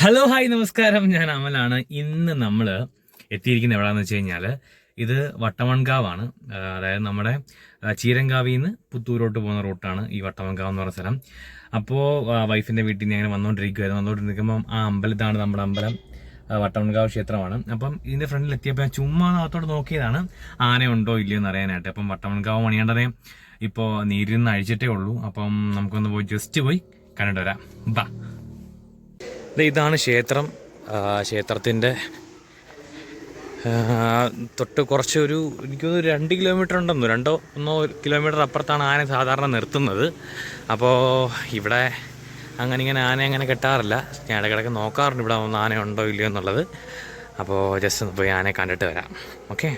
Hello hi നമസ്കാരം. ഞാൻ അമലാണ്. ഇന്ന് നമ്മൾ എത്തിയിരിക്കുന്നത് എവിടെയാണെന്ന് വെച്ച് കഴിഞ്ഞാൽ ഇത് വട്ടമൺകാവാണ് അതായത് നമ്മുടെ ചീരങ്കാവിൽ നിന്ന് പുത്തൂരോട്ട് പോകുന്ന റൂട്ടാണ് ഈ വട്ടമൺകാവ് എന്ന് പറഞ്ഞ സ്ഥലം. അപ്പോൾ വൈഫിന്റെ വീട്ടിൽ നിന്ന് അങ്ങനെ വന്നുകൊണ്ടിരിക്കുമായിരുന്നു വന്നുകൊണ്ടിരിക്കുമ്പം ആ അമ്പലത്താണ് നമ്മുടെ അമ്പലം വട്ടമൺകാവ് ക്ഷേത്രമാണ്. അപ്പം ഇതിന്റെ ഫ്രണ്ടിൽ എത്തിയപ്പോൾ ഞാൻ ചുമ്മാ അകത്തോട്ട് നോക്കിയതാണ്. ആന ഉണ്ടോ ഇല്ലയോ എന്ന് അറിയാനായിട്ട്. അപ്പം വട്ടമൺകാവ് മണിയണ്ടനെ ഇപ്പോൾ നീരിൽ നിന്ന് അഴിച്ചിട്ടേ ഉള്ളൂ. അപ്പം നമുക്കൊന്ന് പോയി ജസ്റ്റ് പോയി കണ്ടിട്ട് വരാം. ബാ. ഇതാണ് ക്ഷേത്രം. ക്ഷേത്രത്തിന്റെ തൊട്ട് കുറച്ചൊരു ഒരു എനിക്ക് രണ്ട് കിലോമീറ്റർ ഉണ്ടെന്നു രണ്ടോ ഒന്നോ കിലോമീറ്റർ അപ്പുറത്താണ് ആന സാധാരണ നിർത്തുന്നത്. അപ്പോൾ ഇവിടെ അങ്ങനെ ഇങ്ങനെ ആന അങ്ങനെ കെട്ടാറില്ല. ഞാൻ ഇടയ്ക്കിടയ്ക്ക് നോക്കാറുണ്ട് ഇവിടെ ഒന്ന് ആന ഉണ്ടോ ഇല്ലയോ എന്നുള്ളത്. അപ്പോൾ ജസ്റ്റ് ഒന്ന് പോയി ആനയെ കണ്ടിട്ട് വരാം. ഓക്കെ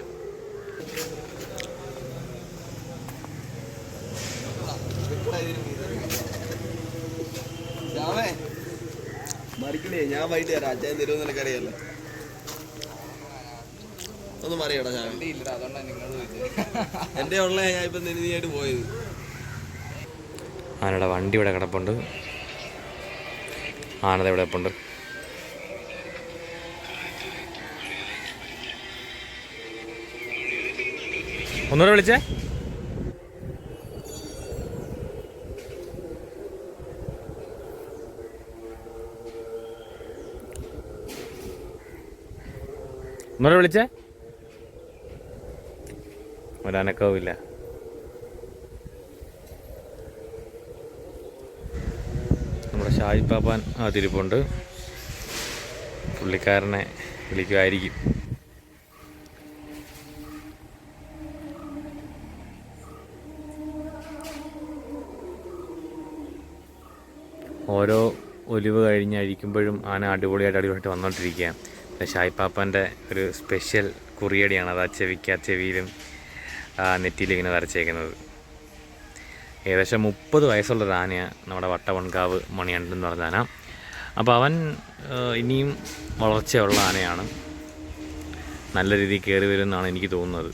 ശ്യാമേ, മറിക്കില്ലേ ഞാൻ വൈകിട്ട് തരാം അച്ഛൻ തരുമെന്ന് നിനക്കറിയാലോ ഒന്ന് മറിയടാ ഞാൻ എന്റെ ഉള്ള ഞാൻ ഇപ്പൊ നീയായിട്ട് പോയത്. ആനയുടെ വണ്ടി ഇവിടെ കിടപ്പുണ്ട്. ആനത ഇവിടെ കിടപ്പുണ്ട്. ഒന്നുകൂടെ വിളിച്ചേ. ഒന്നുകൂടെ വിളിച്ചേ? ഒരനക്കവുമില്ല. നമ്മുടെ ഷാജി പാപ്പാൻ ആ തിരിപ്പുണ്ട്. പുള്ളിക്കാരനെ വിളിക്കുമായിരിക്കും. ഓരോ ഒലിവ് കഴിഞ്ഞ് അഴിക്കുമ്പോഴും ആന അടിപൊളിയായിട്ട് അടിപൊളിയായിട്ട് വന്നുകൊണ്ടിരിക്കുക ഷായ് പാപ്പാന്റെ ഒരു സ്പെഷ്യൽ കുറിയടിയാണ് അത് ആ ചെവിക്ക് ആ ചെവിയിലും നെറ്റിയിലും ഇങ്ങനെ വരച്ചേക്കുന്നത്. ഏകദേശം മുപ്പത് വയസ്സുള്ള ആനയാണ് നമ്മുടെ വട്ടവൺകാവ് മണിയണ്ടൻ എന്ന് പറഞ്ഞ ആന. അപ്പോൾ അവൻ ഇനിയും വളർച്ചയുള്ള ആനയാണ്. നല്ല രീതിയിൽ കയറി വരുമെന്നാണ് എനിക്ക് തോന്നുന്നത്.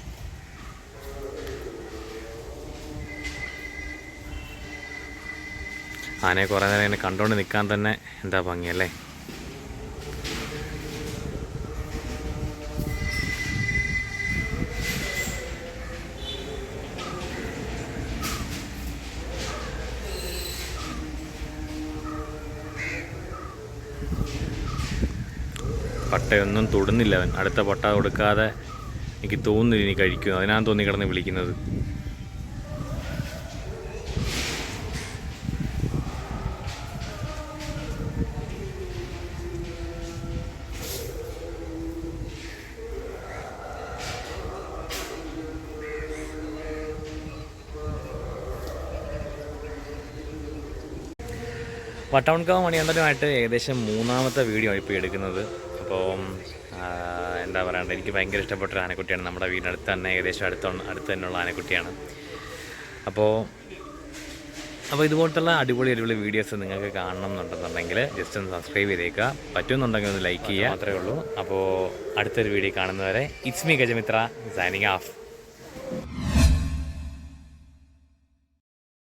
ആനയെ കുറേ നേരം ഇങ്ങനെ കണ്ടുകൊണ്ട് നിൽക്കാൻ തന്നെ എന്താ ഭംഗിയല്ലേ? പട്ടയൊന്നും തൊടുന്നില്ല അവൻ. അടുത്ത പട്ട കൊടുക്കാതെ എനിക്ക് തോന്നുന്നില്ല ഇനി കഴിക്കുന്നു അതിനാണ് തോന്നി കിടന്ന് വിളിക്കുന്നത്. പട്ടൗൺകാവ് മണിയന്തരമായിട്ട് ഏകദേശം മൂന്നാമത്തെ വീഡിയോ ഇപ്പോൾ എടുക്കുന്നത്. അപ്പോൾ എന്താ പറയണ്ട എനിക്ക് ഭയങ്കര ഇഷ്ടപ്പെട്ട ഒരു ആനക്കുട്ടിയാണ്. നമ്മുടെ വീടിനടുത്ത് തന്നെ ഏകദേശം അടുത്ത അടുത്ത് തന്നെയുള്ള ആനക്കുട്ടിയാണ്. അപ്പോൾ അപ്പോൾ ഇതുപോലത്തുള്ള അടിപൊളി അടിപൊളി വീഡിയോസ് നിങ്ങൾക്ക് കാണണം എന്നുണ്ടെന്നുണ്ടെങ്കിൽ ജസ്റ്റ് ഒന്ന് സബ്സ്ക്രൈബ് ചെയ്തേക്കുക. പറ്റുമെന്നുണ്ടെങ്കിൽ ഒന്ന് ലൈക്ക് ചെയ്യുക. അത്രയേ ഉള്ളൂ. അപ്പോൾ അടുത്തൊരു വീഡിയോ കാണുന്നവരെ it's me Gajamitra signing off